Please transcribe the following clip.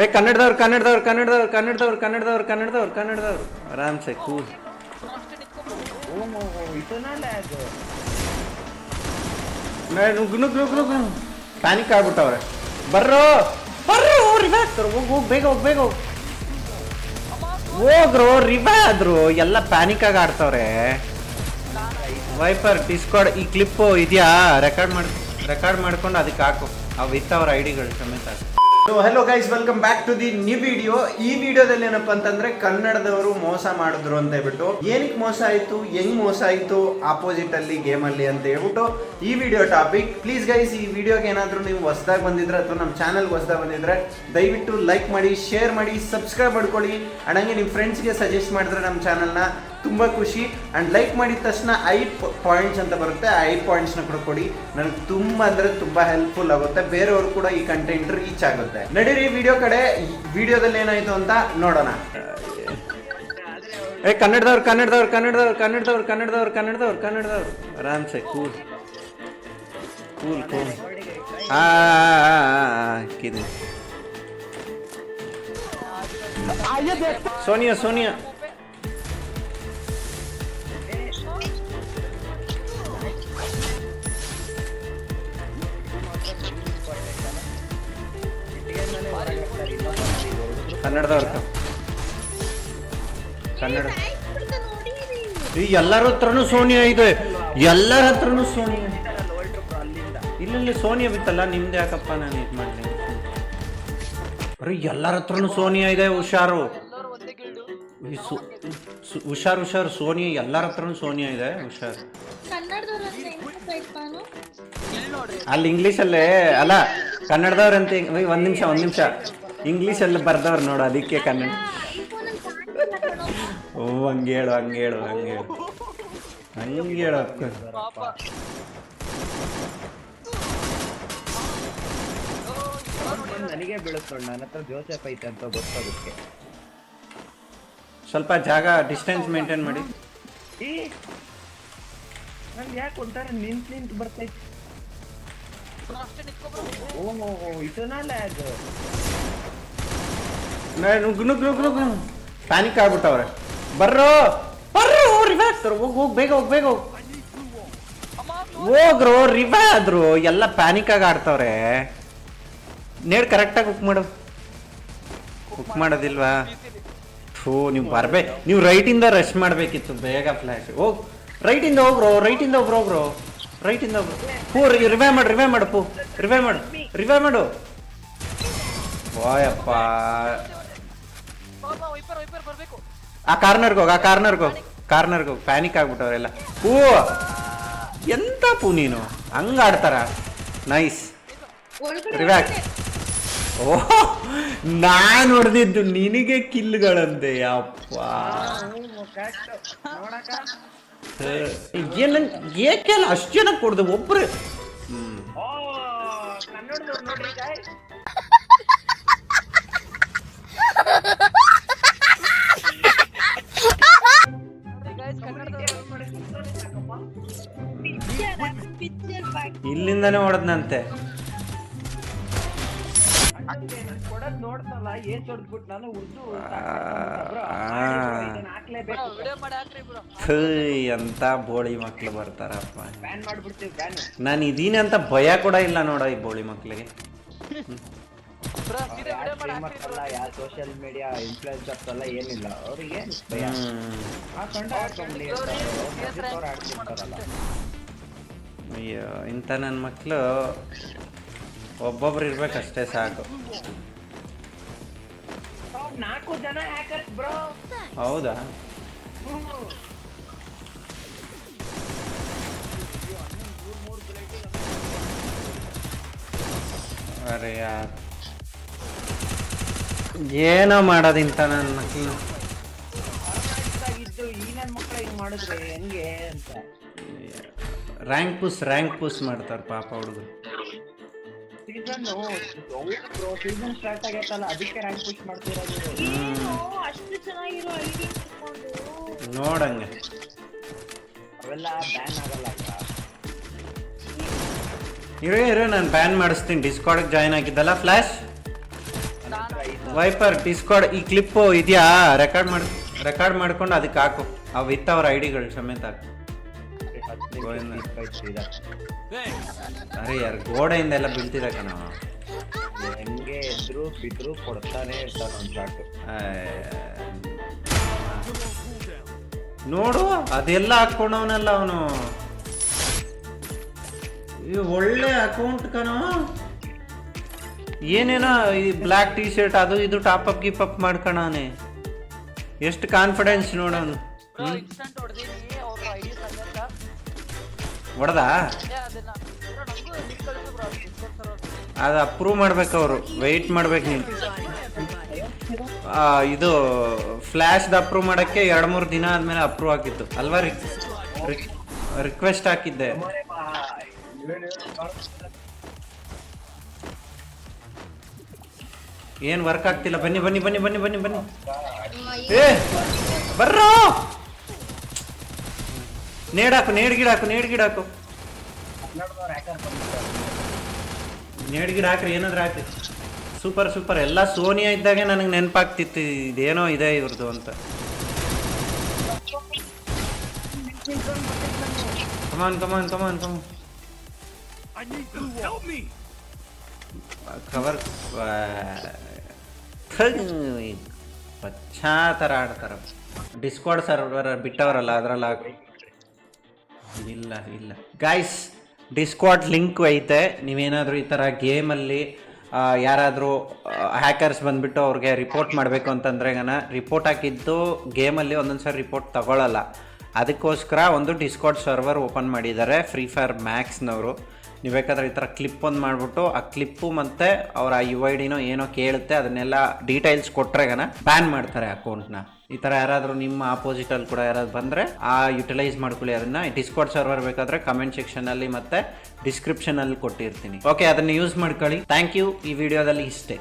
ಏ, ಕನ್ನಡದವ್ರು ಕನ್ನಡದವ್ರು ಕನ್ನಡದವ್ರು ಕನ್ನಡದವ್ರು ಕನ್ನಡದವ್ರು ಕನ್ನಡದವ್ರು ಕನ್ನಡದವ್ರು. ಆರಾಮ್ಸೆ ಕೂಲ್ ನುಗ್ಗು ನುಗ್ಗು ಪ್ಯಾನಿಕ್ ಆಗ್ಬಿಟ್ಟವ್ರೆ. ಬರ್ರೋ. ಬರ್ರೋ ರಿವ್ಯಾಕ್ ಹೋಗ್ ಹೋಗ್, ಬೇಗ ಹೋಗ್ ಬೇಗ ಹೋಗ್. ಹೋಗ್ರು ರಿವ್ಯಾ ಆದ್ರು ಎಲ್ಲ ಪ್ಯಾನಿಕ್ ಆಗಿ ಆಡ್ತವ್ರೆ. ವೈಪರ್ ಡಿಸ್ಕೋಡ್ ಈ ಕ್ಲಿಪ್ಪು ಇದೆಯಾ? ರೆಕಾರ್ಡ್ ಮಾಡಿ ರೆಕಾರ್ಡ್ ಮಾಡ್ಕೊಂಡು ಅದಕ್ಕೆ ಹಾಕು. ಅವು ಇತ್ತವ್ರ ಐಡಿಗಳು ಸಮೇತ so hello guys welcome back to the new video ಈ ವಿಡಿಯೋದಲ್ಲಿ ಏನಪ್ಪ ಅಂತಂದ್ರೆ ಕನ್ನಡದವರು ಮೋಸ ಮಾಡಿದ್ರು ಅಂತ ಹೇಳ್ಬಿಟ್ಟು, ಏನಕ್ಕೆ ಮೋಸ ಆಯ್ತು, ಹೆಂಗ್ ಮೋಸ ಆಯ್ತು ಆಪೋಸಿಟ್ ಅಲ್ಲಿ ಗೇಮ್ ಅಲ್ಲಿ ಅಂತ ಹೇಳ್ಬಿಟ್ಟು ಈ ವಿಡಿಯೋ ಟಾಪಿಕ್ ಪ್ಲೀಸ್ ಗೈಸ್ ಈ ವಿಡಿಯೋಗೆ ಏನಾದರೂ ನೀವು ಹೊಸದಾಗಿ ಬಂದಿದ್ರೆ ಅಥವಾ ನಮ್ಮ ಚಾನಲ್ಗೆ ಹೊಸದಾಗಿ ಬಂದಿದ್ರೆ ದಯವಿಟ್ಟು ಲೈಕ್ ಮಾಡಿ ಶೇರ್ ಮಾಡಿ ಸಬ್ಸ್ಕ್ರೈಬ್ ಮಾಡ್ಕೊಳ್ಳಿ. ಅಂಡ್ ಹಂಗೆ ನಿಮ್ಮ ಫ್ರೆಂಡ್ಸ್ಗೆ ಸಜೆಸ್ಟ್ ಮಾಡಿದ್ರೆ ನಮ್ಮ ಚಾನಲ್ನ ತುಂಬ ಖುಷಿ. ಆ್ಯಂಡ್ ಲೈಕ್ ಮಾಡಿದ ತಕ್ಷಣ ಐ ಪಾಯಿಂಟ್ಸ್ ಅಂತ ಬರುತ್ತೆ. ಆ ಐ ಪಾಯಿಂಟ್ಸ್ನ ಕೂಡ ಕೊಡಿ. ನನಗೆ ತುಂಬ ಅಂದರೆ ತುಂಬ ಹೆಲ್ಪ್ಫುಲ್ ಆಗುತ್ತೆ. ಬೇರೆಯವರು ಕೂಡ ಈ ಕಂಟೆಂಟ್ ರೀಚ್ ಆಗುತ್ತೆ. ನಡೀರಿ ವಿಡಿಯೋ ಕಡೆ. ವಿಡಿಯೋದಲ್ಲಿ ಏನಾಯಿತು ಅಂತ ನೋಡೋಣ. ಏ ಕನ್ನಡದವ್ರು ಕನ್ನಡದವ್ರು ಕನ್ನಡದವ್ರು ಕನ್ನಡದವ್ರು ಕನ್ನಡದವ್ರು ಕನ್ನಡದವ್ರು ಕನ್ನಡದವ್ರು. ಆರಾಮ್ಸೆ cool cool cool Sonia Sonia. ಕನ್ನಡದವ್ರು. ಕ- ಕನ್ನಡ. ಈ ಎಲ್ಲರ ಹತ್ರನು ಸೋನಿಯಾ ಇದೆ. ಎಲ್ಲರ ಹತ್ರನು ಸೋನಿಯಾ. ಇಲ್ಲ ಇಲ್ಲ, ಸೋನಿಯಾ ಬಿತ್ತಲ್ಲ, ನಿಮ್ದು ಯಾಕಪ್ಪ ನಾನು ಇದು ಮಾಡಲಿ? ಅರೆ ಎಲ್ಲರ ಹತ್ರನು ಸೋನಿಯಾ ಇದೆ, ಹುಷಾರು. ಹುಷಾರು ಹುಷಾರು, ಸೋನಿಯಾ, ಎಲ್ಲರ ಹತ್ರನು ಸೋನಿಯಾ ಇದೆ, ಹುಷಾರು. ಅಲ್ಲಿ ಇಂಗ್ಲೀಷಲ್ಲೇ ಅಲ್ಲ ಕನ್ನಡದವ್ರಂತ. ಒಂದು ನಿಮಿಷ ಒಂದು ನಿಮಿಷ. ಇಂಗ್ಲೀಷಲ್ಲಿ ಬರ್ದವ್ರು ನೋಡು ಅದಕ್ಕೆ ಕನ್ನಡ. ಓ ಹಂಗೆ ಹೇಳು ಹಂಗೆ ಹೇಳು ಹಂಗೆ ಹೇಳು. ಹಂಗೆ ಹೇಳು ಅಕ್ಕ. ನನಗೆ ಬೀಳುತ್ತೋಣ ನನ್ನ ಹತ್ರ ಜೋಸೆಫ್ ಐತೆ ಅಂತ ಗೊತ್ತಾಗುತ್ತೆ ಸ್ವಲ್ಪ ಜಾಗ ಡಿಸ್ಟೆನ್ಸ್ ಮೇಂಟೈನ್ ಮಾಡಿ. ಈ ನನ್ಗೆ ಯಾಕೆ ಒಂಥರ ನಿಂತ್ ನಿಂತ್ ಬರ್ತೈತೆ ಓಹೋ ಇದನ್ನ ಲ್ಯಾಗ್ ಪ್ಯಾನಿಕ್ ಆಗ್ಬಿಟ್ಟವ್ರೆ. ಬರ್ರೋ. ಬರ್ರೋ ರಿವ್ಯಾಕ್ಸ್ ಹೋಗ್ ಹೋಗ್, ಬೇಗ ಹೋಗ್ ಬೇಗ ಹೋಗ್. ಆದ್ರು ಎಲ್ಲ ಪ್ಯಾನಿಕ್ ಆಗಿ ಆಡ್ತಾವ್ರೆ. ನೇಡ್ ಕರೆಕ್ಟಾಗಿ ಕುಕ್ ಮಾಡು. ಕುಕ್ ಮಾಡೋದಿಲ್ವಾ? ಥೂ, ನೀವು ಬರ್ಬೇ ನೀವು ರೈಟಿಂದ ರಶ್ ಮಾಡಬೇಕಿತ್ತು, ಬೇಗ ಫ್ಲ್ಯಾಶ್ ಹೋಗ್. ರೈಟಿಂದ ಹೋಗ್ರೋ ರೈಟಿಂದ ಒಬ್ರು ಹೋಗ್ರು. ರೈಟಿಂದ ಹೋಗ್ರು ಹೂ ರಿವೇ ಮಾಡು ರಿವೇ ಮಾಡು, ಪೂ. ರಿವೇ ಮಾಡು. ರಿವೇ ಮಾಡು. ಓಯಪ್ಪ ಆ ಕಾರ್ನರ್ಗೆ ಹೋಗಿ ಆ ಕಾರ್ನರ್ಗೆ ಹೋಗಿ ಕಾರ್ನರ್ಗೆ ಹೋಗಿ ಪ್ಯಾನಿಕ್ ಆಗ್ಬಿಟ್ಟವ್ರೆಲ್ಲ. ಹೂ ಎಂತ ಪೂ ನೀನು? ಹಂಗ ಆಡ್ತಾರ? ನೈಸ್ ಓಹ್ ನಾನು ಹೊಡೆದಿದ್ದು ನಿನಗೆ ಕಿಲ್ಗಳಂತೆ ಯಪ್ಪ. ಏನ ಏಕೆಲ್ಲ ಅಷ್ಟು ಜನ ಕೊಡ್ದು? ಒಬ್ರು ಇಲ್ಲಿಂದಾನೆ ಹೊಡೆದ್ನಂತೆ. ನೋಡ್ತಲ್ಲ ಏಸ್ ಹೊಡ್ದ್ಬಿಟ್ಟು ನಾನು ಉರ್ದು ಎಂತ ಬೋಳಿ ಮಕ್ಳು ಬರ್ತಾರಪ್ಪ. ನಾನು ಇದೀನಿ ಅಂತ ಭಯ ಕೂಡ ಇಲ್ಲ ನೋಡ ಈ ಬೋಳಿ ಮಕ್ಳಿಗೆ. ಅಲ್ಲ ಯಾವ ಸೋಷಿಯಲ್ ಮೀಡಿಯಾ ಇನ್ಫ್ಲೂಯೆನ್ಸರ್ಸ್ ಎಲ್ಲ ಏನಿಲ್ಲ ಅವ್ರಿಗೆ ಏನು ಭಯ ಆ ಅಯ್ಯೋ, ಇಂಥ ನನ್ನ ಮಕ್ಕಳು ಒಬ್ಬೊಬ್ರು ಇರ್ಬೇಕಷ್ಟೇ ಸಾಕು. ನಾಲ್ಕು ಜನ ಹ್ಯಾಕರ್ಸ್ ಬ್ರೋ ಹೌದಾ? ಅರೆ ಯಾರ್? ಏನೋ ಮಾಡೋದಿಂತ ನನ್ನ ಮಕ್ಕಳು ರ್ಯಾಂಕ್ ಪುಸ್ ರ್ಯಾಂಕ್ ಪುಸ್ ಮಾಡ್ತಾರೆ ಪಾಪ ಹುಡುಗರು. ನೋಡಂಗೆ. ಅವೆಲ್ಲ ಬ್ಯಾನ್ ಆಗಲ್ಲ ಅಕ್ಕ. ಇರೋ ಇರೋ ನಾನು ಬ್ಯಾನ್ ಮಾಡಿಸ್ತೀನಿ. ಡಿಸ್ಕಾರ್ಡ್ಗೆ ಜಾಯ್ನ್ ಆಗಿದ್ದಲ್ಲ ಐದು ವೈಪರ್ ಡಿಸ್ಕಾರ್ಡ್ ಈ ಕ್ಲಿಪ್ ಇದೆಯಾ? ರೆಕಾರ್ಡ್ ಮಾಡಿ ರೆಕಾರ್ಡ್ ಮಾಡ್ಕೊಂಡು ಅದಕ್ಕೆ ಹಾಕು. ಅವು ಇತ್ತ ಅವ್ರ ಐಡಿಗಳು ಸಮೇತ ಹಾಕು. ಅರೆ ಯಾರು ಗೋಡೆಯಿಂದ ಎಲ್ಲ ಬೀಳ್ತಿದ ಕಣ. ಹೆಂಗೆ ಎದ್ರು ಬಿದ್ರು ಕೊಡ್ತಾನೆ ಇರ್ತಾನ ಒಂದ್ ಶಾಟ್ ನೋಡು ಅದೆಲ್ಲ ಹಾಕೊಂಡವನಲ್ಲ ಅವನು. ಈ ಒಳ್ಳೆ ಅಕೌಂಟ್ ಕಣೋ. ಏನೇನೋ ಈ ಬ್ಲ್ಯಾಕ್ ಟಿ ಶರ್ಟ್ ಅದು ಇದು ಟಾಪ್ ಅಪ್ ಗಿಪ್ ಅಪ್ ಮಾಡ್ಕಣವನೆ ಎಷ್ಟು ಕಾನ್ಫಿಡೆನ್ಸ್ ನೋಡೋನು. ಹೊಡೆದ ಅದೇ ಅಪ್ರೂವ್ ಮಾಡ್ಬೇಕು ಅವರು. ವೆಯ್ಟ್ ಮಾಡ್ಬೇಕು ನೀನು. ಇದು ಫ್ಲ್ಯಾಶ್ದು ಅಪ್ರೂವ್ ಮಾಡೋಕ್ಕೆ ಎರಡು ಮೂರು ದಿನ ಆದಮೇಲೆ ಅಪ್ರೂವ್ ಆಗಿತ್ತು ಅಲ್ವಾ ರಿಕ್ವೆಸ್ಟ್ ಹಾಕಿದ್ದೆ. ಏನು ವರ್ಕ್ ಆಗ್ತಿಲ್ಲ? ಬನ್ನಿ ಬನ್ನಿ ಬನ್ನಿ ಬನ್ನಿ ಬನ್ನಿ ಬನ್ನಿ. ಏ ಬರ್ರೋ. ನೇಡಾಕು ನೇಡ್ ಗಿಡ ಹಾಕು ನೇಡ್ ಗಿಡ ಹಾಕು ನೇಡ್ ಗಿಡ ಹಾಕ್ರಿ ಏನಾದ್ರು ಹಾಕ್ರಿ. Super super. ಎಲ್ಲ ಸೋನಿಯಾ ಇದ್ದಾಗೆ ನನಗೆ ನೆನಪಾಗ್ತಿತ್ತು ಇದೇನೋ ಇದೆ ಇವ್ರದ್ದು ಅಂತ. Come on come on come on come on cover ಪಚ್ಚಾ ಥರ ಆಡ್ತಾರ ಡಿಸ್ಕಾರ್ಡ್ ಸರ್ವರ್ ಬಿಟ್ಟವರಲ್ಲ, ಅದ್ರಲ್ಲಿ ಹಾಕಿ ಇಲ್ಲ ಇಲ್ಲ. ಗಾಯ್ಸ್ ಡಿಸ್ಕಾರ್ಡ್ ಲಿಂಕ್ ಐತೆ. ನೀವೇನಾದರೂ ಈ ಥರ ಗೇಮಲ್ಲಿ ಯಾರಾದರೂ ಹ್ಯಾಕರ್ಸ್ ಬಂದುಬಿಟ್ಟು ಅವ್ರಿಗೆ ರಿಪೋರ್ಟ್ ಮಾಡಬೇಕು ಅಂತಂದ್ರೆ ರಿಪೋರ್ಟ್ ಹಾಕಿದ್ದು ಗೇಮಲ್ಲಿ ಒಂದೊಂದು ಸಾರಿ ರಿಪೋರ್ಟ್ ತಗೊಳ್ಳಲ್ಲ ಅದಕ್ಕೋಸ್ಕರ ಒಂದು ಡಿಸ್ಕಾರ್ಡ್ ಸರ್ವರ್ ಓಪನ್ ಮಾಡಿದ್ದಾರೆ ಫ್ರೀ ಫೈರ್ ಮ್ಯಾಕ್ಸ್ನವರು ನೀವು ಬೇಕಾದ್ರೆ ಈ ಥರ ಕ್ಲಿಪ್ ಒಂದು ಮಾಡಿಬಿಟ್ಟು ಆ ಕ್ಲಿಪ್ಪು ಮತ್ತು ಅವರ ಯು ಐ ಡಿನೋ ಏನೋ ಕೇಳುತ್ತೆ, ಅದನ್ನೆಲ್ಲ ಡೀಟೇಲ್ಸ್ ಕೊಟ್ಟರೆಗನ ಬ್ಯಾನ್ ಮಾಡ್ತಾರೆ ಅಕೌಂಟ್ನ ಈ ಥರ ಯಾರಾದರೂ ನಿಮ್ಮ ಆಪೋಸಿಟಲ್ಲಿ ಕೂಡ ಯಾರಾದ್ರು ಬಂದರೆ ಆ ಯುಟಿಲೈಸ್ ಮಾಡ್ಕೊಳ್ಳಿ ಅದನ್ನು. ಡಿಸ್ಕಾರ್ಡ್ ಸರ್ವರ್ ಬೇಕಾದರೆ ಕಮೆಂಟ್ ಸೆಕ್ಷನಲ್ಲಿ ಮತ್ತು ಡಿಸ್ಕ್ರಿಪ್ಷನಲ್ಲಿ ಕೊಟ್ಟಿರ್ತೀನಿ. ಓಕೆ ಅದನ್ನು ಯೂಸ್ ಮಾಡ್ಕೊಳ್ಳಿ. ಥ್ಯಾಂಕ್ ಯು ಈ ವಿಡಿಯೋದಲ್ಲಿ ಇಷ್ಟೇ.